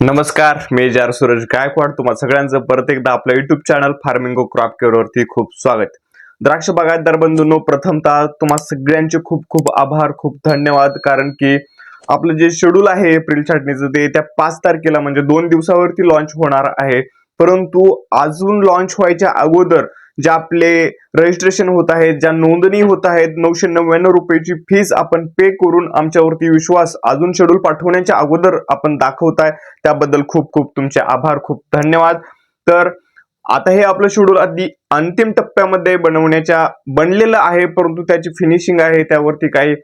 नमस्कार मी जार सूरज गायकवाड. तुम्हा सगळ्यांचं परत एकदा आपलं YouTube channel Farmingo crop care वरती खूप स्वागत. द्राक्ष बागायतदार बंधूंनो प्रथमतः तुम्हा सगळ्यांचे खूप खूप आभार खूप धन्यवाद. कारण की आपलं जे शेड्यूल आहे एप्रिल छाटणीचं ते त्या पाच तारखेला म्हणजे दोन दिवसावरती लॉन्च होणार आहे. परंतु अजून लॉन्च व्हायच्या अगोदर जे आपले रजिस्ट्रेशन होत आहेत ज्या नोंदणी होत आहेत नऊशे नव्याण्णव रुपयाची फीस आपण पे करून आमच्यावरती विश्वास अजून शेड्यूल पाठवण्याच्या अगोदर आपण दाखवताय. त्याबद्दल खूप खूप तुमचे आभार खूप धन्यवाद. तर आता हे आपलं शेड्यूल अगदी अंतिम टप्प्यामध्ये बनवण्याच्या बनलेलं आहे परंतु त्याची फिनिशिंग आहे. त्यावरती काही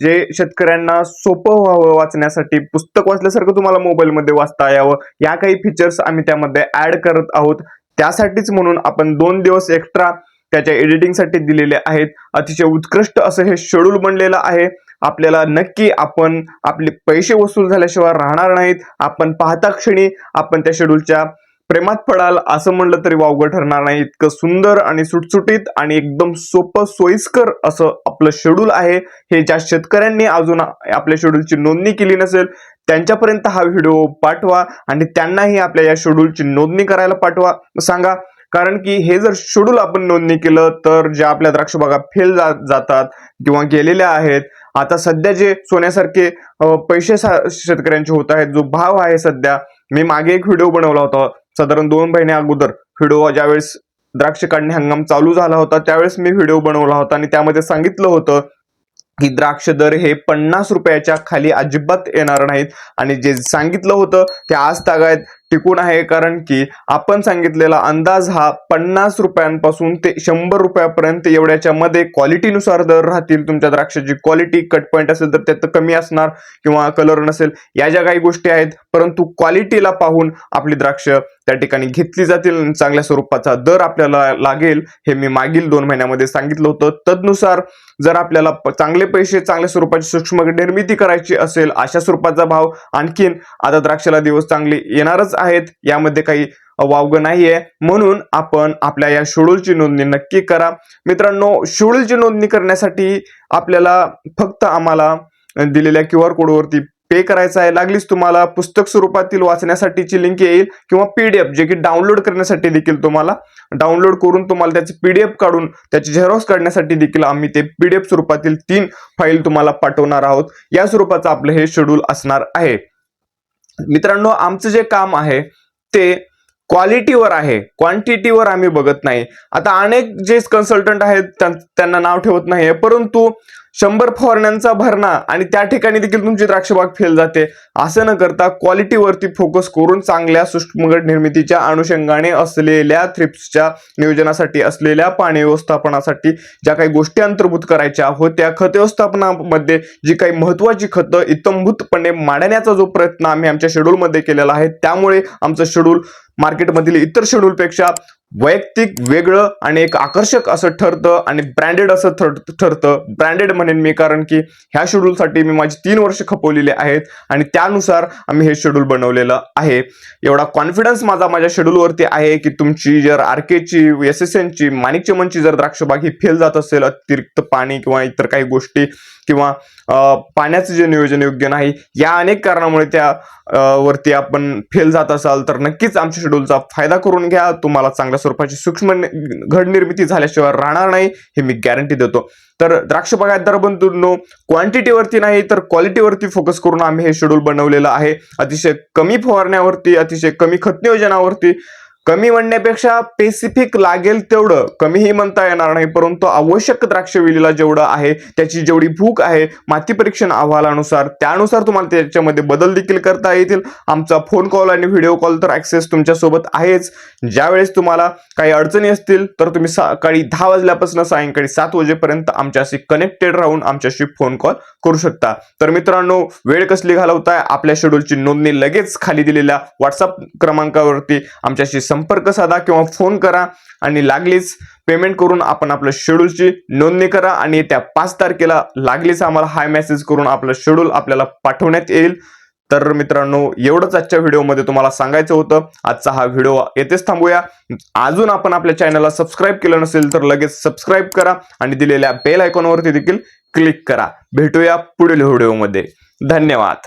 जे शेतकऱ्यांना सोपं व्हावं वाचण्यासाठी पुस्तक वाचल्यासारखं तुम्हाला मोबाईलमध्ये वाचता यावं. या काही फीचर्स आम्ही त्यामध्ये ऍड करत आहोत. त्यासाठीच म्हणून आपण दोन दिवस एक्स्ट्रा त्याच्या एडिटिंगसाठी दिलेले आहेत. अतिशय उत्कृष्ट असं हे शेड्यूल बनलेलं आहे. आपल्याला नक्की आपण आपले पैसे वसूल झाल्याशिवाय राहणार नाहीत. आपण पाहता क्षणी आपण त्या शेड्यूलच्या प्रेमात पडाल असं म्हणलं तरी वावगं ठरणार नाही. इतकं सुंदर आणि सुटसुटीत आणि एकदम सोपं सोयीस्कर असं आपलं शेड्यूल आहे. हे ज्या शेतकऱ्यांनी अजून आपल्या शेड्यूलची नोंदणी केली नसेल त्यांच्यापर्यंत हा व्हिडिओ पाठवा आणि त्यांनाही आपल्या या शेड्यूलची नोंदणी करायला पाठवा. सांगा कारण की हे जर शेड्यूल आपण नोंदणी केलं तर ज्या आपल्या द्राक्ष बागा फेल जातात किंवा गेलेल्या आहेत आता सध्या जे सोन्यासारखे पैसे शेतकऱ्यांचे होत आहेत जो भाव आहे सध्या मी मागे एक व्हिडिओ बनवला होता साधारण दोन महिने अगोदर. व्हिडिओ ज्यावेळेस द्राक्ष काढणे हंगाम चालू झाला होता त्यावेळेस मी व्हिडिओ बनवला होता आणि त्यामध्ये सांगितलं होतं की द्राक्ष दर हे पन्नास रुपयाच्या खाली अजिबात येणार नाहीत. आणि जे सांगितलं होतं ते आज तागायत टिकून आहे. कारण की आपण सांगितलेला अंदाज हा पन्नास रुपयांपासून ते शंभर रुपयापर्यंत एवढ्याच्या मध्ये क्वालिटीनुसार दर राहतील. तुमच्या द्राक्षाची क्वालिटी कट पॉईंट असेल तर त्यात कमी असणार किंवा कलर नसेल या ज्या काही गोष्टी आहेत. परंतु क्वालिटीला पाहून आपली द्राक्ष त्या ठिकाणी घेतली जातील आणि चांगल्या स्वरूपाचा दर आपल्याला लागेल हे मी मागील दोन महिन्यामध्ये सांगितलं होतं. तदनुसार जर आपल्याला प- चांगले पैसे चांगल्या स्वरूपाची सूक्ष्म निर्मिती करायची असेल अशा स्वरूपाचा भाव आणखीन आता द्राक्षाला दिवस चांगले येणारच आहेत यामध्ये काही वावग नाहीये. म्हणून आपण आपल्या या शेड्यूलची नोंदणी नक्की करा. मित्रांनो शेड्यूलची नोंदणी करण्यासाठी आपल्याला फक्त आम्हाला दिलेल्या क्यू आर कोडवरती पे करायचं आहे. लागलीच तुम्हाला पुस्तक स्वरूपातील वाचण्यासाठीची लिंक येईल किंवा पीडीएफ जे की डाउनलोड करण्यासाठी देखील तुम्हाला. डाउनलोड करून तुम्हाला त्याची पीडीएफ काढून त्याची झेरॉक्स काढण्यासाठी देखील आम्ही ते पीडीएफ स्वरूपातील तीन फाईल तुम्हाला पाठवणार आहोत. या स्वरूपाचं आपलं हे शेड्यूल असणार आहे. मित्रांनो आमचं जे काम आहे ते क्वालिटीवर आहे. क्वांटिटीवर आम्ही बघत नाही. आता अनेक जे कन्सल्टंट आहेत त्यां- त्यांना नाव ठेवत नाही परंतु शंभर फवारण्यांचा भरणा आणि त्या ठिकाणी देखील तुमची द्राक्षबाग फेल जाते. असं न करता क्वालिटीवरती फोकस करून चांगल्या सूक्ष्मगट निर्मितीच्या अनुषंगाने असलेल्या थ्रिप्सच्या नियोजनासाठी असलेल्या पाणी व्यवस्थापनासाठी ज्या काही गोष्टी अंतर्भूत करायच्या होत्या खत व्यवस्थापनामध्ये जी काही महत्वाची खतं इतंभूतपणे मांडण्याचा जो प्रयत्न आम्ही आमच्या शेड्यूलमध्ये केलेला आहे त्यामुळे आमचं शेड्यूल मार्केटमधील इतर शेड्यूलपेक्षा वैयक्तिक वेगळं आणि एक आकर्षक असं ठरतं आणि ब्रँडेड असं ठर ठरतं. ब्रँडेड म्हणेन मी कारण की ह्या शेड्यूलसाठी मी माझी तीन वर्ष खपवलेली आहेत आणि त्यानुसार आम्ही हे शेड्यूल बनवलेलं आहे. एवढा कॉन्फिडन्स माझा माझ्या शेड्यूलवरती आहे की तुमची जर आर केची एस एस एनची माणिक चमनची जर द्राक्षबाग ही फेल जात असेल अतिरिक्त पाणी किंवा इतर काही गोष्टी किंवा पाण्याचं जे नियोजन योग्य नाही या अनेक कारणामुळे त्या वरती आपण फेल जात असाल तर नक्कीच आमच्या शेड्यूलचा फायदा करून घ्या. तुम्हाला चांगल्या स्वरूपाची सूक्ष्म घडनिर्मिती घड निर्मिती झाल्याशिवाय राहणार नाही हे मी गॅरंटी देतो. तर द्राक्ष बागायतदार बंधूंनो क्वांटिटीवरती नाही तर क्वालिटीवरती फोकस करून आम्ही हे शेड्यूल बनवलेलं आहे. अतिशय कमी फवारण्यावरती अतिशय कमी खत नियोजनावरती कमी म्हणण्यापेक्षा स्पेसिफिक लागेल तेवढं. कमीही म्हणता येणार नाही परंतु आवश्यक द्राक्ष वेलीला जेवढं आहे त्याची जेवढी भूक आहे माती परीक्षण अहवालानुसार त्यानुसार तुम्हाला त्याच्यामध्ये बदल देखील करता येतील. आमचा फोन कॉल आणि व्हिडिओ कॉल तर ॲक्सेस तुमच्यासोबत आहेच. ज्यावेळेस तुम्हाला काही अडचणी असतील तर तुम्ही सकाळी दहा वाजल्यापासून सायंकाळी सात वाजेपर्यंत आमच्याशी कनेक्टेड राहून आमच्याशी फोन कॉल करू शकता. तर मित्रांनो वेळ कसली घालवताय? आपल्या शेड्यूलची नोंदणी लगेच खाली दिलेल्या व्हॉट्सअप क्रमांकावरती आमच्याशी संपर्क संपर्क साधा किंवा फोन करा आणि लागलीच पेमेंट करून आपण आपलं शेड्यूलची नोंदणी करा आणि त्या पाच तारखेला लागलीच आम्हाला हाय मेसेज करून आपलं शेड्यूल आपल्याला पाठवण्यात येईल. तर मित्रांनो एवढंच आजच्या व्हिडिओमध्ये तुम्हाला सांगायचं होतं. आजचा हा व्हिडिओ येथेच थांबूया. अजून आपण आपल्या चॅनलला सबस्क्राईब केलं नसेल तर लगेच सबस्क्राईब करा आणि दिलेल्या बेल आयकॉनवरती देखील क्लिक करा. भेटूया पुढील व्हिडिओमध्ये. धन्यवाद.